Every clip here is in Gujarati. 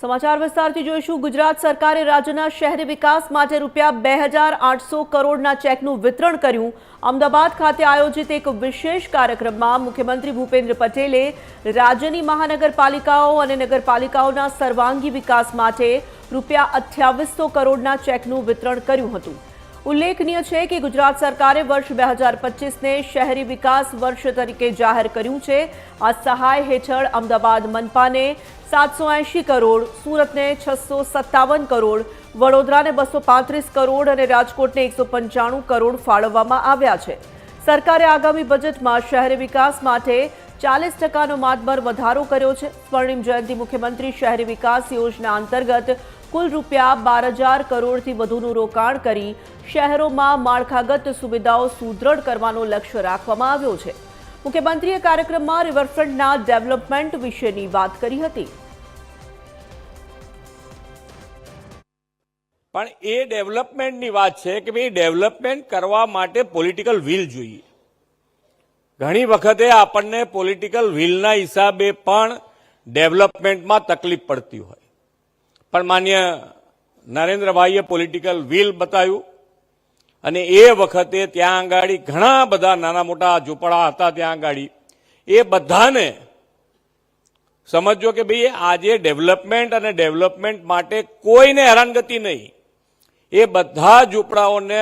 સમાચાર વિસ્તારથી જોઈશું. ગુજરાત સરકારે રાજ્યના શહેરી વિકાસ માટે રૂપિયા બે હજાર આઠસો કરોડના ચેકનું વિતરણ કર્યું. અમદાવાદ ખાતે આયોજિત એક વિશેષ કાર્યક્રમમાં મુખ્યમંત્રી ભૂપેન્દ્ર પટેલે રાજ્યની મહાનગરપાલિકાઓ અને નગરપાલિકાઓના સર્વાંગી વિકાસ માટે રૂપિયા અઠ્યાવીસો કરોડના ચેકનું વિતરણ કર્યું હતું. ઉલ્લેખનીય છે કે ગુજરાત સરકારે વર્ષ બે હજાર પચીસને શહેરી વિકાસ વર્ષ તરીકે જાહેર કર્યું છે. આ સહાય હેઠળ અમદાવાદ મનપાને સાતસો એંશી કરોડ, સુરતને છસો સત્તાવન કરોડ, વડોદરાને બસો પાંત્રીસ કરોડ અને રાજકોટને એકસો પંચાણું કરોડ ફાળવવામાં આવ્યા છે. સરકારે આગામી બજેટમાં શહેરી વિકાસ માટે ચાલીસ ટકાનો માતબર વધારો કર્યો છે. સ્વર્ણિમ જયંતિ મુખ્યમંત્રી શહેરી વિકાસ યોજના અંતર્ગત કુલ રૂપિયા બાર હજાર કરોડથી વધુનું રોકાણ કરી શહેરોમાં માળખાગત સુવિધાઓ સુદૃઢ કરવાનો લક્ષ્ય રાખવામાં આવ્યો છે. મુખ્યમંત્રીએ કાર્યક્રમમાં રિવરફ્રન્ટના ડેવલપમેન્ટ વિશેની વાત કરી હતી. પણ એ ડેવલપમેન્ટની વાત છે કે ભાઈ ડેવલપમેન્ટ કરવા માટે પોલિટિકલ વિલ જોઈએ. ઘણી વખતે આપણને પોલિટિકલ વિલના હિસાબે પણ ડેવલપમેન્ટમાં તકલીફ પડતી હોય. પણ માન્ય નરેન્દ્રભાઈએ પોલિટિકલ વિલ બતાવ્યું. અને એ વખતે ત્યાં આગાડી ઘણા બધા નાના મોટા ઝૂંપડા હતા ત્યાં આગાડી એ બધાને સમજો કે ભાઈ આજે ડેવલપમેન્ટ અને ડેવલપમેન્ટ માટે કોઈને હેરાનગતિ નહીં. એ બધા ઝૂંપડાઓને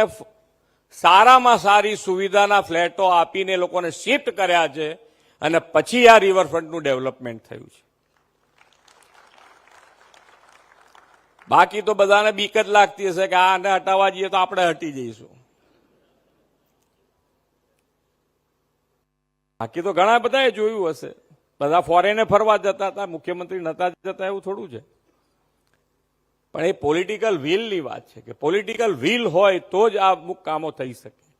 સારામાં સારી સુવિધાના ફ્લેટો આપીને લોકોને શિફ્ટ કર્યા છે અને પછી આ રિવરફ્રન્ટનું ડેવલપમેન્ટ થયું છે. બાકી તો બધાને બીક જ લાગતી હશે કે આને હટાવવા જઈએ તો આપણે હટી જઈશું. બાકી તો ઘણા બધાએ જોયું હશે. બધા ફોરેને ફરવા જતા હતા, મુખ્યમંત્રી નતા જતા, એવું થોડું છે. પણ એ પોલિટિકલ વિલની વાત છે કે પોલિટિકલ વિલ હોય તો જ આ અમુક કામો થઈ શકે.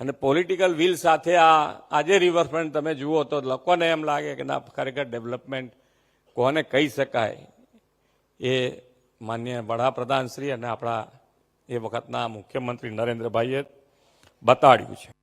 અને પોલિટિકલ વિલ સાથે આ આજે રિવરફ્રન્ટ તમે જુઓ તો લોકોને એમ લાગે કે ના, ખરેખર ડેવલપમેન્ટ કોને કહી શકાય એ માન્ય વડાપ્રધાન શ્રી અને આપણા એ વખતના મુખ્યમંત્રી નરેન્દ્રભાઈએ બતાડ્યું છે.